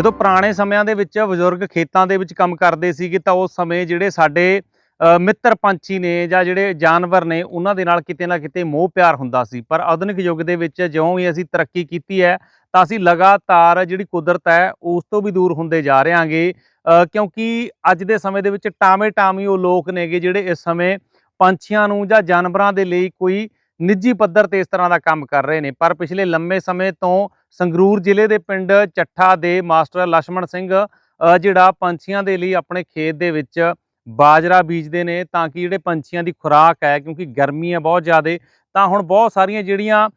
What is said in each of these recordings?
ਜਦੋਂ ਪੁਰਾਣੇ ਸਮਿਆਂ ਦੇ ਵਿੱਚ ਬਜ਼ੁਰਗ ਖੇਤਾਂ ਦੇ ਵਿੱਚ ਕੰਮ ਕਰਦੇ ਸੀਗੇ ਤਾਂ ਉਸ ਸਮੇਂ ਜਿਹੜੇ ਸਾਡੇ ਮਿੱਤਰ ਪੰਛੀ ਨੇ ਜਾਂ ਜਿਹੜੇ ਜਾਨਵਰ ਨੇ, ਉਹਨਾਂ ਦੇ ਨਾਲ ਕਿਤੇ ਨਾ ਕਿਤੇ ਮੋਹ ਪਿਆਰ ਹੁੰਦਾ ਸੀ। ਪਰ ਆਧੁਨਿਕ ਯੁੱਗ ਦੇ ਵਿੱਚ ਜਿਉਂ ਹੀ ਅਸੀਂ ਤਰੱਕੀ ਕੀਤੀ ਹੈ, ਤਾਂ ਅਸੀਂ ਲਗਾਤਾਰ ਜਿਹੜੀ ਕੁਦਰਤ ਹੈ, ਉਸ ਤੋਂ ਵੀ ਦੂਰ ਹੁੰਦੇ ਜਾ ਰਹੇ ਹਾਂਗੇ। ਕਿਉਂਕਿ ਅੱਜ ਦੇ ਸਮੇਂ ਦੇ ਵਿੱਚ ਟਾਵੇਂ ਟਾਮੀ ਉਹ ਲੋਕ ਨੇਗੇ ਜਿਹੜੇ ਇਸ ਸਮੇਂ ਪੰਛੀਆਂ ਨੂੰ ਜਾਂ ਜਾਨਵਰਾਂ ਦੇ ਲਈ ਕੋਈ ਨਿੱਜੀ ਪੱਧਰ ਤੇ ਇਸ ਤਰ੍ਹਾਂ ਦਾ ਕੰਮ ਕਰ ਰਹੇ ਨੇ। ਪਰ ਪਿਛਲੇ ਲੰਮੇ ਸਮੇਂ ਤੋਂ ਸੰਗਰੂਰ ਜ਼ਿਲ੍ਹੇ ਦੇ ਪਿੰਡ ਚੱਠਾ ਦੇ ਮਾਸਟਰ ਲక్ష్మణ ਸਿੰਘ ਜਿਹੜਾ ਪੰਛੀਆਂ ਦੇ ਲਈ ਆਪਣੇ ਖੇਤ ਦੇ ਵਿੱਚ ਬਾਜਰਾ ਬੀਜਦੇ ਨੇ, ਤਾਂ ਕਿ ਜਿਹੜੇ ਪੰਛੀਆਂ ਦੀ ਖੁਰਾਕ ਹੈ, ਕਿਉਂਕਿ ਗਰਮੀ ਹੈ ਬਹੁਤ ਜ਼ਿਆਦਾ, ਤਾਂ ਹੁਣ ਬਹੁਤ ਸਾਰੀਆਂ ਜਿਹੜੀਆਂ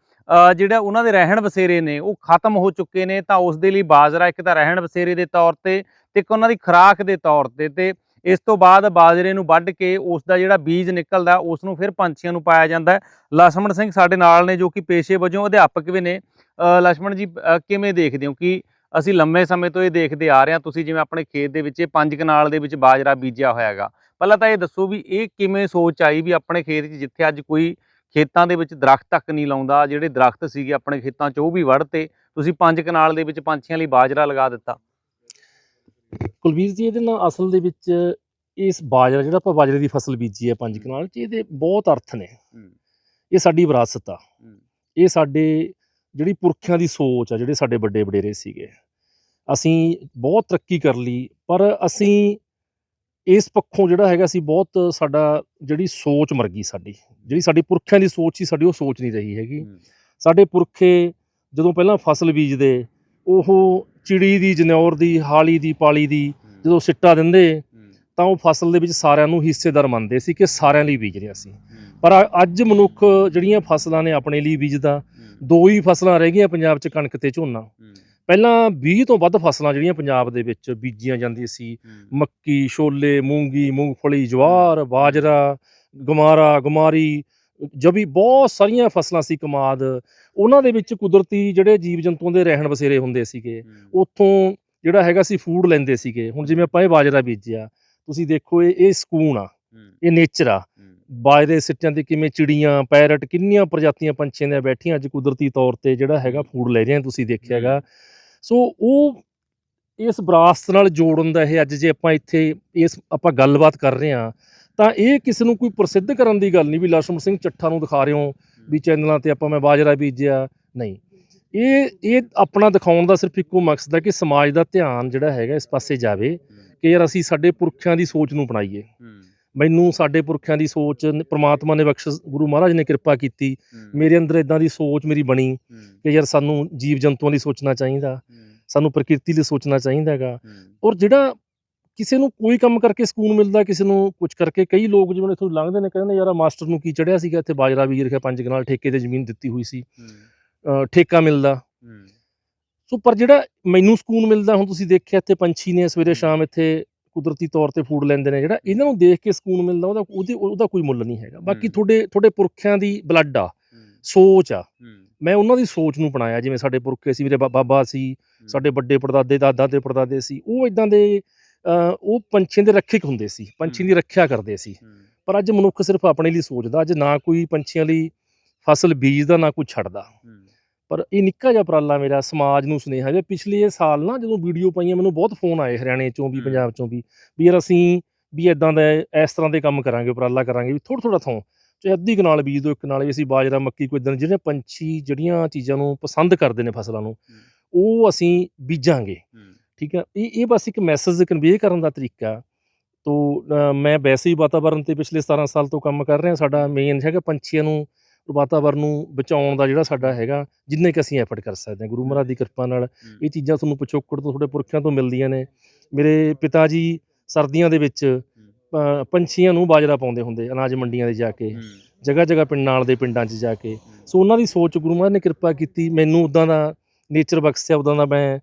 ਜਿਹੜਾ ਉਹਨਾਂ ਦੇ ਰਹਿਣ ਵਸੇਰੇ ਨੇ, ਉਹ ਖਤਮ ਹੋ ਚੁੱਕੇ ਨੇ। ਤਾਂ ਉਸ ਦੇ ਲਈ ਬਾਜਰਾ ਇੱਕ ਤਾਂ ਰਹਿਣ ਵਸੇਰੇ ਦੇ ਤੌਰ ਤੇ ਤੇ ਇੱਕ ਉਹਨਾਂ ਦੀ ਖੁਰਾਕ ਦੇ ਤੌਰ ਤੇ ਤੇ ਇਸ ਤੋਂ ਬਾਅਦ ਬਾਜਰੇ ਨੂੰ ਵੱਢ ਕੇ ਉਸ ਦਾ ਜਿਹੜਾ ਬੀਜ ਨਿਕਲਦਾ ਉਸ ਨੂੰ ਫਿਰ ਪੰਛੀਆਂ ਨੂੰ ਪਾਇਆ ਜਾਂਦਾ ਲਛਮਣ ਸਿੰਘ ਸਾਡੇ ਨਾਲ ਨੇ ਜੋ ਕਿ ਪੇਸ਼ੇ ਵਜੋਂ ਅਧਿਆਪਕ ਵੀ ਨੇ। ਲਛਮਣ ਜੀ ਕਿਵੇਂ ਦੇਖਦੇ ਹੋ? ਕਿ ਅਸੀਂ ਲੰਮੇ ਸਮੇਂ ਤੋਂ ਇਹ ਦੇਖਦੇ ਆ ਰਹੇ ਹਾਂ, ਤੁਸੀਂ ਜਿਵੇਂ ਆਪਣੇ ਖੇਤ ਦੇ ਵਿੱਚ ਪੰਜ ਕਨਾਲ ਦੇ ਵਿੱਚ ਬਾਜਰਾ ਬੀਜਿਆ ਹੋਇਆ ਹੈਗਾ। ਪਹਿਲਾਂ ਤਾਂ ਇਹ ਦੱਸੋ ਵੀ ਇਹ ਕਿਵੇਂ ਸੋਚ ਆਈ ਵੀ ਆਪਣੇ ਖੇਤ 'ਚ ਜਿੱਥੇ ਅੱਜ ਕੋਈ ਖੇਤਾਂ ਦੇ ਵਿੱਚ ਦਰਖਤ ਤੱਕ ਨਹੀਂ ਲਾਉਂਦਾ, ਜਿਹੜੇ ਦਰਖਤ ਸੀਗੇ ਆਪਣੇ ਖੇਤਾਂ 'ਚ ਉਹ ਵੀ ਵੜਤੇ ਤੁਸੀਂ ਪੰਜ ਕਨਾਲ ਦੇ ਵਿੱਚ ਪੰਛੀਆਂ ਲਈ ਬਾਜਰਾ ਲਗਾ ਦਿੱਤਾ। ਕੁਲਵੀਰ ਜੀ ਇਹਦੇ ਨਾਲ ਅਸਲ ਦੇ ਵਿੱਚ ਇਸ ਬਾਜਰਾ ਜਿਹੜਾ ਆਪਾਂ ਬਾਜਰੇ ਦੀ ਫਸਲ ਬੀਜੀ ਹੈ ਪੰਜ ਕਨਾਲ ਚ ਇਹਦੇ ਬਹੁਤ ਅਰਥ ਨੇ। ਇਹ ਸਾਡੀ ਵਿਰਾਸਤ ਆ। ਇਹ ਸਾਡੇ ਜਿਹੜੀ ਪੁਰਖਿਆਂ ਦੀ ਸੋਚ ਆ ਜਿਹੜੇ ਸਾਡੇ ਵੱਡੇ ਵਡੇਰੇ ਸੀਗੇ। ਅਸੀਂ ਬਹੁਤ ਤਰੱਕੀ ਕਰ ਲਈ ਪਰ ਅਸੀਂ ਇਸ ਪੱਖੋਂ ਜਿਹੜਾ ਹੈਗਾ ਸੀ ਬਹੁਤ ਸਾਡਾ ਜਿਹੜੀ ਸੋਚ ਮਰ ਗਈ ਸਾਡੀ। ਜਿਹੜੀ ਸਾਡੀ ਪੁਰਖਿਆਂ ਦੀ ਸੋਚ ਸੀ ਸਾਡੀ ਉਹ ਸੋਚ ਨਹੀਂ ਰਹੀ ਹੈਗੀ। ਸਾਡੇ ਪੁਰਖੇ ਜਦੋਂ ਪਹਿਲਾਂ ਫਸਲ ਬੀਜਦੇ ਉਹ ਚਿੜੀ ਦੀ ਜਨੌਰ ਦੀ ਹਾਲੀ ਦੀ ਪਾਲੀ ਦੀ ਜਦੋਂ ਸਿੱਟਾ ਦਿੰਦੇ ਤਾਂ ਉਹ ਫਸਲ ਦੇ ਵਿੱਚ ਸਾਰਿਆਂ ਨੂੰ ਹਿੱਸੇਦਾਰ ਮੰਨਦੇ ਸੀ ਕਿ ਸਾਰਿਆਂ ਲਈ ਬੀਜ ਰਿਹਾ ਸੀ। ਪਰ ਅੱਜ ਮਨੁੱਖ ਜਿਹੜੀਆਂ ਫਸਲਾਂ ਨੇ ਆਪਣੇ ਲਈ ਬੀਜਦਾ ਦੋ ਹੀ ਫਸਲਾਂ ਰਹਿ ਗਈਆਂ ਪੰਜਾਬ 'ਚ ਕਣਕ ਤੇ ਝੋਨਾ। ਪਹਿਲਾਂ 20 ਤੋਂ ਵੱਧ ਫਸਲਾਂ ਜਿਹੜੀਆਂ ਪੰਜਾਬ ਦੇ ਵਿੱਚ ਬੀਜੀਆਂ ਜਾਂਦੀਆਂ ਸੀ। ਮੱਕੀ ਛੋਲੇ ਮੂੰਗੀ ਮੂੰਗਫਲੀ ਜਵਾਰ ਬਾਜਰਾ ਗਮਾਰਾ ਗਮਾਰੀ ਜਬੀ ਬਹੁਤ ਸਾਰੀਆਂ ਫਸਲਾਂ ਸੀ ਕਮਾਦ ਉਹਨਾਂ ਦੇ ਵਿੱਚ ਕੁਦਰਤੀ ਜਿਹੜੇ ਜੀਵ ਜੰਤੂਆਂ ਦੇ ਰਹਿਣ ਬਸੇਰੇ ਹੁੰਦੇ ਸੀਗੇ ਉੱਥੋਂ ਜਿਹੜਾ ਹੈਗਾ ਸੀ ਫੂਡ ਲੈਂਦੇ ਸੀਗੇ। ਹੁਣ ਜਿਵੇਂ ਆਪਾਂ ਇਹ ਬਾਜਰਾ ਬੀਜਿਆ ਤੁਸੀਂ ਦੇਖੋ ਇਹ ਇਹ ਸਕੂਨ ਆ ਇਹ ਨੇਚਰ ਆ। ਬਾਜਰੇ ਸਿੱਟਿਆਂ ਤੇ ਕਿਵੇਂ ਚਿੜੀਆਂ ਪੈਰਟ ਕਿੰਨੀਆਂ ਪ੍ਰਜਾਤੀਆਂ ਪੰਛੀਆਂ ਦੀਆਂ ਬੈਠੀਆਂ ਅੱਜ ਕੁਦਰਤੀ ਤੌਰ ਤੇ ਜਿਹੜਾ ਹੈਗਾ ਫੂਡ ਲੈ ਰਹੇ ਤੁਸੀਂ ਦੇਖਿਆ ਹੈਗਾ। ਸੋ ਉਹ ਇਸ ਵਿਰਾਸਤ ਨਾਲ ਜੋੜਨ ਦਾ ਇਹ ਅੱਜ ਜੇ ਆਪਾਂ ਇੱਥੇ ਇਸ ਆਪਾਂ ਗੱਲਬਾਤ ਕਰ ਰਹੇ ਆ ਤਾਂ ਇਹ ਕਿਸੇ ਨੂੰ ਕੋਈ ਪ੍ਰਸਿੱਧ ਕਰਨ ਦੀ ਗੱਲ ਨਹੀਂ ਵੀ ਲక్ష్ਮਣ ਸਿੰਘ ਚੱਠਾ ਨੂੰ ਦਿਖਾ ਰਹੇ ਹੋ ਵੀ ਚੈਨਲਾਂ ਤੇ ਆਪਾਂ ਮੈਂ ਬਾਜਰਾ ਬੀਜਿਆ ਨਹੀਂ। ਇਹ ਇਹ ਆਪਣਾ ਦਿਖਾਉਣ ਦਾ ਸਿਰਫ ਇੱਕੋ ਮਕਸਦ ਹੈ ਕਿ ਸਮਾਜ ਦਾ ਧਿਆਨ ਜਿਹੜਾ ਹੈਗਾ ਇਸ ਪਾਸੇ ਜਾਵੇ ਕਿ ਯਾਰ ਅਸੀਂ ਸਾਡੇ ਪੁਰਖਿਆਂ ਦੀ ਸੋਚ ਨੂੰ ਅਪਣਾਈਏ। ਮੈਨੂੰ ਸਾਡੇ ਪੁਰਖਿਆਂ ਦੀ ਸੋਚ ਪ੍ਰਮਾਤਮਾ ਨੇ ਬਖਸ਼ ਗੁਰੂ ਮਹਾਰਾਜ ਨੇ ਕਿਰਪਾ ਕੀਤੀ। ਮੇਰੇ ਅੰਦਰ ਇਦਾਂ ਦੀ ਸੋਚ ਮੇਰੀ ਬਣੀ ਕਿ ਯਾਰ ਸਾਨੂੰ ਜੀਵ ਜੰਤੂਆਂ ਲਈ ਸੋਚਣਾ ਚਾਹੀਦਾ ਸਾਨੂੰ ਪ੍ਰਕਿਰਤੀ ਲਈ ਸੋਚਣਾ ਚਾਹੀਦਾ ਹੈਗਾ। ਔਰ ਜਿਹੜਾ ਕਿਸੇ ਨੂੰ ਕੋਈ ਕੰਮ ਕਰਕੇ ਸਕੂਨ ਮਿਲਦਾ ਕਿਸੇ ਨੂੰ ਕੁਝ ਕਰਕੇ ਕਈ ਲੋਕ ਜਿਵੇਂ ਇੱਥੋਂ ਲੰਘਦੇ ਨੇ ਕਹਿੰਦੇ ਯਾਰ ਆਹ ਮਾਸਟਰ ਨੂੰ ਕੀ ਚੜਿਆ ਸੀਗਾ ਇੱਥੇ ਬਾਜਰਾ ਬੀਜ ਰੱਖਿਆ ਪੰਜ ਕਨਾਲ ਠੇਕੇ ਤੇ ਜ਼ਮੀਨ ਦਿੱਤੀ ਹੋਈ ਸੀ। ਠੇਕਾ ਮਿਲਦਾ। ਸੋ ਪਰ ਜਿਹੜਾ ਮੈਨੂੰ ਸਕੂਨ ਮਿਲਦਾ ਹੁਣ ਤੁਸੀਂ ਦੇਖਿਆ ਇੱਥੇ ਪੰਛੀ ਨੇ ਸਵੇਰੇ ਸ਼ਾਮ ਇੱਥੇ ਕੁਦਰਤੀ ਤੌਰ ਤੇ ਫੂਡ ਲੈਂਦੇ ਨੇ ਜਿਹੜਾ ਇਹਨਾਂ ਨੂੰ ਦੇਖ ਕੇ ਸਕੂਨ ਮਿਲਦਾ ਉਹਦਾ ਉਹਦੇ ਉਹਦਾ ਕੋਈ ਮੁੱਲ ਨਹੀਂ ਹੈਗਾ। ਬਾਕੀ। ਤੁਹਾਡੇ ਤੁਹਾਡੇ ਪੁਰਖਿਆਂ ਦੀ ਬਲੱਡ ਆ ਸੋਚ ਆ। ਮੈਂ ਉਹਨਾਂ ਦੀ ਸੋਚ ਨੂੰ ਅਪਣਾਇਆ ਜਿਵੇਂ ਸਾਡੇ ਪੁਰਖੇ ਸੀ ਮੇਰੇ ਬਾਬਾ ਸੀ ਸਾਡੇ ਵੱਡੇ ਪੜਦਾਦੇ ਦਾਦਾ ਤੇ ਪੜਦਾਦੇ ਸੀ ਉਹ ਇਦਾਂ ਦੇ ਉਹ ਪੰਛੀਆਂ ਦੇ ਰੱਖਿਅਕ ਹੁੰਦੇ ਸੀ ਪੰਛੀ ਦੀ ਰੱਖਿਆ ਕਰਦੇ ਸੀ। ਪਰ ਅੱਜ ਮਨੁੱਖ ਸਿਰਫ ਆਪਣੇ ਲਈ ਸੋਚਦਾ ਅੱਜ ਨਾ ਕੋਈ ਪੰਛੀਆਂ ਲਈ ਫਸਲ ਬੀਜਦਾ ਨਾ ਕੋਈ ਛੱਡਦਾ। ਪਰ ਇਹ ਨਿੱਕਾ ਜਿਹਾ ਉਪਰਾਲਾ ਮੇਰਾ ਸਮਾਜ ਨੂੰ ਸੁਨੇਹਾ ਜੇ ਪਿਛਲੇ ਸਾਲ ਨਾ ਜਦੋਂ ਵੀਡੀਓ ਪਾਈਆਂ ਮੈਨੂੰ ਬਹੁਤ ਫੋਨ ਆਏ ਹਰਿਆਣੇ ਚੋਂ ਵੀ। ਪੰਜਾਬ ਚੋਂ ਵੀ ਵੀ ਯਾਰ ਅਸੀਂ ਵੀ ਇਦਾਂ ਦਾ ਇਸ ਤਰ੍ਹਾਂ ਦੇ ਕੰਮ ਕਰਾਂਗੇ ਉਪਰਾਲਾ ਕਰਾਂਗੇ ਵੀ ਥੋੜਾ ਥੋੜਾ ਥੋਂ ਚਾਹੇ ਅੱਧੀ ਕਨਾਲ ਬੀਜ ਦਿਓ ਇੱਕ ਨਾਲ ਵੀ ਅਸੀਂ ਬਾਜਰਾ ਮੱਕੀ ਕੋਈ ਇਦਾਂ ਜਿਹੜੇ ਪੰਛੀ ਜਿਹੜੀਆਂ ਚੀਜ਼ਾਂ ਨੂੰ ਪਸੰਦ ਕਰਦੇ ਨੇ ਫਸਲਾਂ ਨੂੰ ਉਹ ਅਸੀਂ ਬੀਜਾਂਗੇ। ਠੀਕ ਹੈ? ਇਹ ਇਹ ਬਸ ਇੱਕ ਮੈਸੇਜ ਕਨਵੇ ਕਰਨ ਦਾ ਤਰੀਕਾ। ਤੋ ਮੈਂ ਵੈਸੇ ਹੀ ਵਾਤਾਵਰਣ ਤੇ ਪਿਛਲੇ 17 ਸਾਲ ਤੋਂ ਕੰਮ ਕਰ ਰਿਹਾ। ਸਾਡਾ ਮੇਨ ਹੈਗਾ ਪੰਛੀਆਂ ਨੂੰ ਵਾਤਾਵਰਣ ਨੂੰ ਬਚਾਉਣ ਦਾ ਜਿਹੜਾ ਸਾਡਾ ਹੈਗਾ ਜਿੰਨੇ ਕਿ ਅਸੀਂ ਐਫਰਟ ਕਰ ਸਕਦੇ ਹਾਂ। ਗੁਰੂ ਮਹਾਰਾਜ ਦੀ ਕਿਰਪਾ ਨਾਲ ਇਹ ਚੀਜ਼ਾਂ ਤੁਹਾਨੂੰ ਪਿਛੋਕੜ ਤੋਂ ਤੁਹਾਡੇ ਪੁਰਖਿਆਂ ਤੋਂ ਮਿਲਦੀਆਂ ਨੇ। ਮੇਰੇ ਪਿਤਾ ਜੀ ਸਰਦੀਆਂ ਦੇ ਵਿੱਚ ਪੰਛੀਆਂ ਨੂੰ ਬਾਜਰਾ ਪਾਉਂਦੇ ਹੁੰਦੇ ਅਨਾਜ ਮੰਡੀਆਂ ਦੇ ਜਾ ਕੇ ਜਗ੍ਹਾ ਜਗ੍ਹਾ ਪਿੰਡ ਨਾਲ ਦੇ ਪਿੰਡਾਂ 'ਚ ਜਾ ਕੇ। ਸੋ ਉਹਨਾਂ ਦੀ ਸੋਚ ਗੁਰੂ ਮਹਾਰਾਜ ਨੇ ਕਿਰਪਾ ਕੀਤੀ। ਮੈਨੂੰ ਉਦਾਂ ਦਾ ਨੇਚਰ ਬਖਸ਼ਿਆ ਉਦਾਂ ਦਾ ਮੈਂ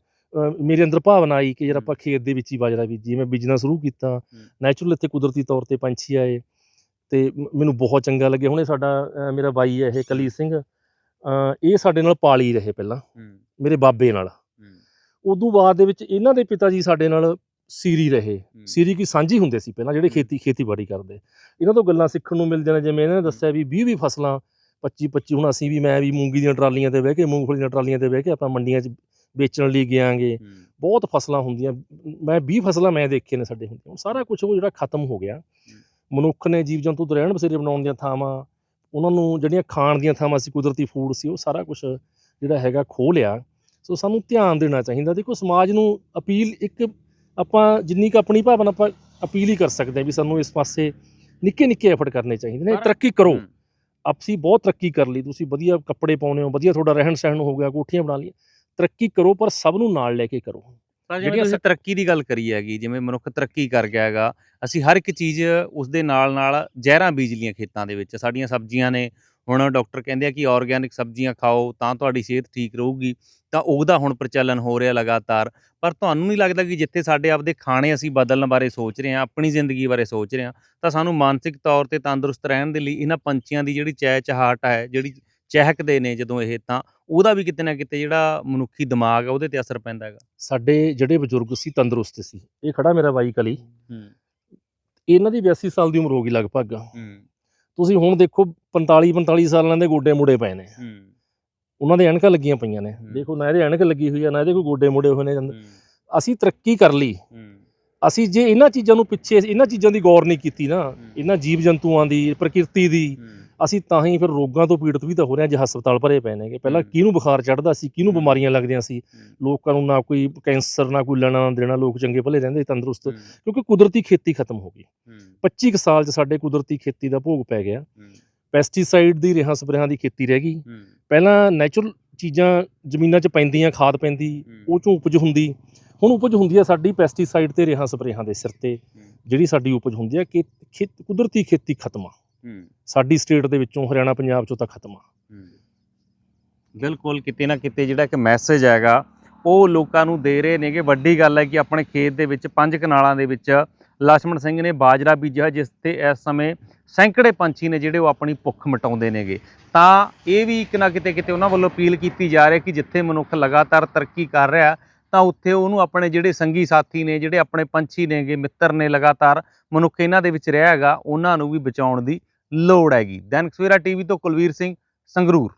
ਮੇਰੇ ਅੰਦਰ ਭਾਵਨਾ ਆਈ ਕਿ ਯਾਰ ਆਪਾਂ ਖੇਤ ਦੇ ਵਿੱਚ ਹੀ ਬਾਜਰਾ ਬੀਜੀ ਮੈਂ ਬੀਜਣਾ ਸ਼ੁਰੂ ਕੀਤਾ ਨੈਚੁਰਲ ਇੱਥੇ ਕੁਦਰਤੀ ਤੌਰ ਤੇ ਪੰਛੀ ਆਏ ਤੇ ਮੈਨੂੰ ਬਹੁਤ ਚੰਗਾ ਲੱਗਿਆ। ਹੁਣੇ ਸਾਡਾ ਮੇਰਾ ਬਾਈ ਹੈ ਇਹ ਕਲੀਰ ਸਿੰਘ ਇਹ ਸਾਡੇ ਨਾਲ ਪਾਲੀ ਰਹੇ ਪਹਿਲਾਂ ਮੇਰੇ ਬਾਬੇ ਨਾਲ। ਉਦੋਂ ਬਾਅਦ ਦੇ ਵਿੱਚ ਇਹਨਾਂ ਦੇ ਪਿਤਾ ਜੀ ਸਾਡੇ ਨਾਲ ਸੀਰੀ ਰਹੇ। ਸੀਰੀ ਕੀ ਸਾਂਝੀ ਹੁੰਦੇ ਸੀ ਪਹਿਲਾਂ ਜਿਹੜੇ। ਖੇਤੀ ਖੇਤੀਬਾੜੀ ਕਰਦੇ। ਇਹਨਾਂ ਤੋਂ ਗੱਲਾਂ ਸਿੱਖਣ ਨੂੰ ਮਿਲਦੀਆਂ ਨੇ ਜਿਵੇਂ ਇਹਨਾਂ ਨੇ ਦੱਸਿਆ ਵੀ 20 20 ਫਸਲਾਂ 25 25 ਹੁਣ ਅਸੀਂ ਵੀ ਮੈਂ ਵੀ ਮੂੰਗੀ ਦੀਆਂ ਟਰਾਲੀਆਂ ਤੇ ਬਹਿ ਕੇ ਮੂੰਗਫਲੀ ਦੀਆਂ ਟਰਾਲੀਆਂ ਤੇ ਬਹਿ ਕੇ ਆਪਾਂ ਮੰਡੀਆਂ 'ਚ ਵੇਚਣ ਲਈ ਗਿਆਂਗੇ। ਬਹੁਤ ਫਸਲਾਂ ਹੁੰਦੀਆਂ। ਮੈਂ 20 ਫਸਲਾਂ ਮੈਂ ਦੇਖੇ ਨੇ ਸਾਡੇ ਹੁੰਦੀਆਂ। ਹੁਣ ਸਾਰਾ ਕੁਝ ਉਹ ਜਿਹੜਾ ਖਤਮ ਹੋ ਗਿਆ। ਮਨੁੱਖ ਨੇ ਜੀਵ ਜੰਤੂ ਤੋਂ ਰਹਿਣ ਬਸੇਰੇ ਬਣਾਉਣ ਦੀਆਂ ਥਾਵਾਂ। ਉਹਨਾਂ ਨੂੰ ਜਿਹੜੀਆਂ ਖਾਣ ਦੀਆਂ ਥਾਵਾਂ ਸੀ ਕੁਦਰਤੀ ਫੂਡ ਸੀ ਉਹ ਸਾਰਾ ਕੁਝ ਜਿਹੜਾ ਹੈਗਾ ਖੋਹ ਲਿਆ। ਸੋ ਸਾਨੂੰ ਧਿਆਨ ਦੇਣਾ ਚਾਹੀਦਾ। ਦੇਖੋ ਸਮਾਜ ਨੂੰ ਅਪੀਲ ਇੱਕ ਆਪਾਂ ਜਿੰਨੀ ਕੁ ਆਪਣੀ ਭਾਵਨਾ ਆਪਾਂ ਅਪੀਲ ਹੀ ਕਰ ਸਕਦੇ ਹਾਂ ਵੀ ਸਾਨੂੰ ਇਸ ਪਾਸੇ ਨਿੱਕੇ ਨਿੱਕੇ ਐਫਰਟ ਕਰਨੇ ਚਾਹੀਦੇ ਨੇ। ਤਰੱਕੀ ਕਰੋ। ਆਪਸੀ ਬਹੁਤ ਤਰੱਕੀ ਕਰ ਲਈ। ਤੁਸੀਂ ਵਧੀਆ ਕੱਪੜੇ ਪਾਉਨੇ ਹੋ ਵਧੀਆ ਤੁਹਾਡਾ ਰਹਿਣ ਸਹਿਣ ਹੋ ਗਿਆ ਕੋਠੀਆਂ ਬਣਾ ਲਈਆਂ। ਤਰੱਕੀ ਕਰੋ ਪਰ ਸਭ ਨੂੰ ਨਾਲ ਲੈ ਕੇ ਕਰੋ। ਤਾਂ ਜਿਵੇਂ ਤੁਸੀਂ ਤਰੱਕੀ ਦੀ ਗੱਲ ਕਰੀ ਹੈਗੀ ਜਿਵੇਂ ਮਨੁੱਖ ਤਰੱਕੀ ਕਰ ਗਿਆ ਹੈਗਾ ਅਸੀਂ ਹਰ ਇੱਕ ਚੀਜ਼ ਉਸ ਦੇ ਨਾਲ ਨਾਲ ਜ਼ਹਿਰਾਂ ਬੀਜ ਲੀਆਂ ਖੇਤਾਂ ਦੇ ਵਿੱਚ। ਸਾਡੀਆਂ ਸਬਜ਼ੀਆਂ ਨੇ ਹੁਣ ਡਾਕਟਰ ਕਹਿੰਦੇ ਆ ਕਿ ਆਰਗੈਨਿਕ ਸਬਜ਼ੀਆਂ ਖਾਓ ਤਾਂ ਤੁਹਾਡੀ ਸਿਹਤ ਠੀਕ ਰਹੂਗੀ ਤਾਂ ਉਹਦਾ ਹੁਣ ਪ੍ਰਚਲਨ ਹੋ ਰਿਹਾ ਲਗਾਤਾਰ। ਪਰ ਤੁਹਾਨੂੰ ਨਹੀਂ ਲੱਗਦਾ ਕਿ ਜਿੱਥੇ ਸਾਡੇ ਆਪਦੇ ਖਾਣੇ ਅਸੀਂ ਬਦਲਣ ਬਾਰੇ ਸੋਚ ਰਹੇ ਹਾਂ ਆਪਣੀ ਜ਼ਿੰਦਗੀ ਬਾਰੇ ਸੋਚ ਰਹੇ ਹਾਂ ਤਾਂ ਸਾਨੂੰ ਮਾਨਸਿਕ ਤੌਰ ਤੇ ਤੰਦਰੁਸਤ ਰਹਿਣ ਦੇ ਲਈ ਇਹਨਾਂ ਪੰਛੀਆਂ ਦੀ ਜਿਹੜੀ ਚਹਿ ਚਹਾਟ ਹੈ ਜਿਹੜੀ ਚਹਿਕਦੇ ਨੇ ਜਦੋਂ ਇਹ ਤਾਂ ਉਹਦਾ ਵੀ ਕਿਤੇ ਨਾ ਕਿਤੇ ਜਿਹੜਾ ਮਨੁੱਖੀ ਦਿਮਾਗ ਹੈ ਉਹਦੇ ਤੇ ਅਸਰ ਪੈਂਦਾ ਹੈਗਾ। ਸਾਡੇ ਜਿਹੜੇ ਬਜ਼ੁਰਗ ਸੀ ਤੰਦਰੁਸਤ ਸੀ। ਇਹ ਖੜਾ ਮੇਰਾ ਬਾਈ ਕਲੀ। ਹੂੰ। ਇਹਨਾਂ ਦੀ 82 ਸਾਲ ਦੀ ਉਮਰ ਹੋ ਗਈ ਲਗਭਗ। ਹੂੰ। ਤੁਸੀਂ ਹੁਣ ਦੇਖੋ 45 45 ਸਾਲਾਂ ਦੇ ਗੋਡੇ ਮੁੜੇ ਪਏ ਨੇ। ਹੂੰ। ਉਹਨਾਂ ਦੇ ਐਨਕਾਂ ਲੱਗੀਆਂ ਪਈਆਂ ਨੇ। ਦੇਖੋ ਨਾ ਇਹਦੇ ਐਨਕ ਲੱਗੀ ਹੋਈ ਆ ਨਾ ਇਹਦੇ ਕੋਈ ਗੋਡੇ ਮੁੜੇ ਹੋਏ ਨੇ। ਅਸੀਂ ਤਰੱਕੀ ਕਰ ਲਈ। ਹੂੰ। ਅਸੀਂ ਜੇ ਇਹਨਾਂ ਚੀਜ਼ਾਂ ਨੂੰ ਪਿੱਛੇ ਇਹਨਾਂ ਚੀਜ਼ਾਂ ਦੀ ਗੌਰ ਨਹੀਂ ਕੀਤੀ ਨਾ। ਇਹਨਾਂ ਜੀਵ ਜੰਤੂਆਂ ਦੀ ਪ੍ਰਕਿਰਤੀ ਦੀ ਅਸੀਂ ਤਾਂ ਹੀ ਫਿਰ ਰੋਗਾਂ ਤੋਂ ਪੀੜਤ ਵੀ ਤਾਂ ਹੋ ਰਹੇ ਹਾਂ ਜੇ ਹਸਪਤਾਲ ਭਰੇ ਪਏ ਨੇਗੇ ਪਹਿਲਾਂ ਹੂੰ। ਕਿਹਨੂੰ ਬੁਖਾਰ ਚੜਦਾ ਸੀ ਕਿਹਨੂੰ ਹੂੰ। ਬਿਮਾਰੀਆਂ ਲੱਗਦੀਆਂ ਸੀ ਹੂੰ। ਲੋਕਾਂ ਨੂੰ ਨਾ ਕੋਈ ਕੈਂਸਰ ਨਾ ਕੋਈ ਲੈਣਾ ਨਾ ਦੇਣਾ ਲੋਕ ਚੰਗੇ ਭਲੇ ਰਹਿੰਦੇ ਤੰਦਰੁਸਤ ਹੂੰ। ਕਿਉਂਕਿ ਕੁਦਰਤੀ ਖੇਤੀ ਖਤਮ ਹੋ ਗਈ ਹੂੰ। 25 ਕੁ ਸਾਲ 'ਚ ਸਾਡੇ ਕੁਦਰਤੀ ਖੇਤੀ ਦਾ ਭੋਗ ਪੈ ਗਿਆ ਹੂੰ। ਪੈਸਟੀਸਾਈਡ ਦੀ ਰੇਹਾਂ ਸਪਰੇਹਾਂ ਦੀ ਖੇਤੀ ਰਹਿ ਗਈ ਹੂੰ। ਪਹਿਲਾਂ ਨੈਚੁਰਲ ਚੀਜ਼ਾਂ ਜ਼ਮੀਨਾਂ 'ਚ ਪੈਂਦੀਆਂ ਖਾਦ ਪੈਂਦੀ ਹੂੰ। ਉਹ 'ਚੋਂ ਉਪਜ ਹੁੰਦੀ ਹੁਣ ਉਪਜ ਹੁੰਦੀ ਆ ਸਾਡੀ ਪੈਸਟੀਸਾਈਡ ਤੇ ਰੇਹਾਂ ਸਪਰੇਹਾਂ ਦੇ ਸਿਰ ਤੇ ਹੂੰ। ਜਿਹੜੀ ਸਾਡੀ ਉਪਜ ਹੁੰਦੀ ਆ ਕਿ ਖੇਤ- ਕੁਦਰਤੀ ਖੇਤੀ ਖਤਮ ਆ ਹੂੰ। ਸਾਡੀ ਸਟੇਟ ਦੇ ਵਿੱਚੋਂ ਹਰਿਆਣਾ ਪੰਜਾਬ ਚੋਂ ਤਾਂ ਖਤਮ ਆ। ਬਿਲਕੁਲ ਕਿਤੇ ਨਾ ਕਿਤੇ ਜਿਹੜਾ ਇੱਕ ਮੈਸੇਜ ਹੈਗਾ ਉਹ ਲੋਕਾਂ ਨੂੰ ਦੇ ਰਹੇ ਨੇਗੇ। ਵੱਡੀ ਗੱਲ ਹੈ ਕਿ ਆਪਣੇ ਖੇਤ ਦੇ ਵਿੱਚ ਪੰਜ ਕਨਾਲਾਂ ਦੇ ਵਿੱਚ ਲక్ష్మణ ਸਿੰਘ ਨੇ ਬਾਜਰਾ ਬੀਜਿਆ ਜਿਸ ਤੇ ਇਸ ਸਮੇਂ ਸੈਂਕੜੇ ਪੰਛੀ ਨੇ ਜਿਹੜੇ ਉਹ ਆਪਣੀ ਭੁੱਖ ਮਟਾਉਂਦੇ ਨੇਗੇ। ਤਾਂ ਇਹ ਵੀ ਇੱਕ ਨਾ ਕਿਤੇ ਕਿਤੇ ਉਹਨਾਂ ਵੱਲੋਂ ਅਪੀਲ ਕੀਤੀ ਜਾ ਰਹੀ ਕਿ ਜਿੱਥੇ ਮਨੁੱਖ ਲਗਾਤਾਰ ਤਰੱਕੀ ਕਰ ਰਿਹਾ ਤਾਂ ਉੱਥੇ ਉਹਨੂੰ ਆਪਣੇ ਜਿਹੜੇ ਸੰਗੀ ਸਾਥੀ ਨੇ ਜਿਹੜੇ ਆਪਣੇ ਪੰਛੀ ਨੇਗੇ ਮਿੱਤਰ ਨੇ ਲਗਾਤਾਰ ਮਨੁੱਖ ਇਹਨਾਂ ਦੇ ਵਿੱਚ ਰਿਹਾ ਹੈਗਾ ਉਹਨਾਂ ਨੂੰ ਵੀ ਬਚਾਉਣ ਦੀ ਲੋੜ ਹੈਗੀ। ਦੈਨਿਕ ਸਵੇਰਾ ਟੀਵੀ ਤੋਂ ਕੁਲਵੀਰ ਸਿੰਘ ਸੰਗਰੂਰ।